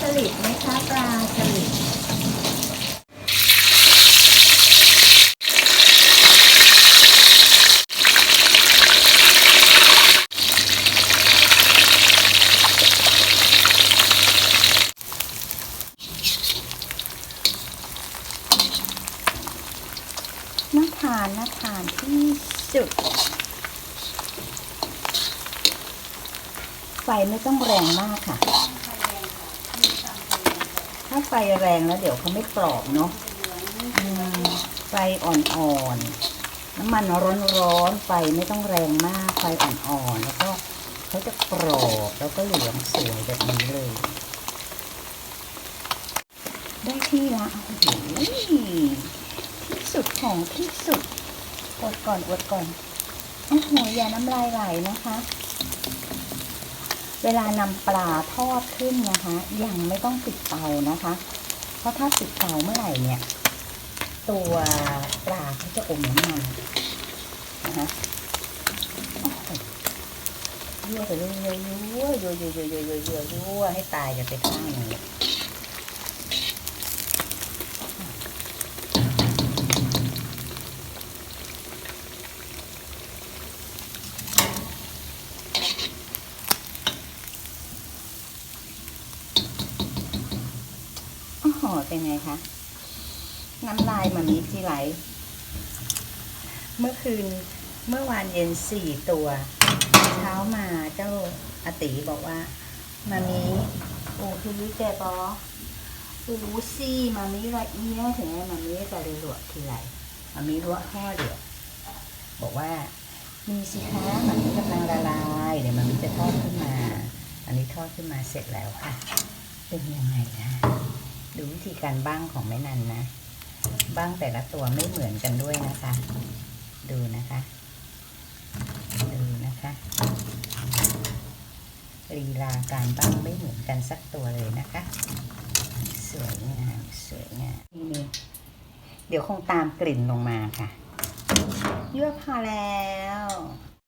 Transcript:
สลิดไหมคะปลาสลิดน่าทานน่าทานที่สุด ไฟไม่ต้องแรงมากค่ะ ถ้าไฟแรงแล้วเดี๋ยวเขาไม่กรอบเนาะไฟอ่อนๆ น้ำมันร้อนๆ ไฟไม่ต้องแรงมาก ไฟอ่อนๆ แล้วก็เขาจะกรอบแล้วก็เหลืองสวยแบบนี้เลย ได้ที่ละโอ้โหที่สุดของที่สุดอดก่อนอดก่อนโอ้โหอย่าน้ำลายไหลนะคะ วลานำปลาทอดขึ้นนะคะ ยังไม่ต้องปิดเตานะคะ เพราะถ้าปิดเตาเมื่อไหร่เนี่ย ตัวปลาเขาจะอมน้ำมันนะคะยั่วไปเรื่อยๆยั่วยั่วยั่วยั่วยั่วยั่วให้ตายอย่าไปข้างหนึ่ง เลยโอ้โหเป็นไงคะ น้ำลายมันมีที่ไหล เมื่อคืนเมื่อวานเย็นสี่ตัว เช้ามาเจ้าอาติบอกว่า มามีโอ้คือรู้แกปอโอ้ซี่มามีละเอียถึงไงมามีจะเลยหลวกทีไรมามีลวกห่อเดียวบอกว่ามีสิคะมันกำลังละลายเดี๋ยวมันจะทอดขึ้นมา อันนี้ทอดขึ้นมาเสร็จแล้วค่ะ เป็นยังไงคะ วิธีการบ้างของแม่นันนะ บ้างแต่ละตัวไม่เหมือนกันด้วยนะคะ ดูนะคะ ดูนะคะลีลาการบ้างไม่เหมือนกันสักตัวเลยนะคะ สวยงามสวยงามนี่เดี๋ยวคงตามกลิ่นลงมาค่ะยั่วพอแล้ว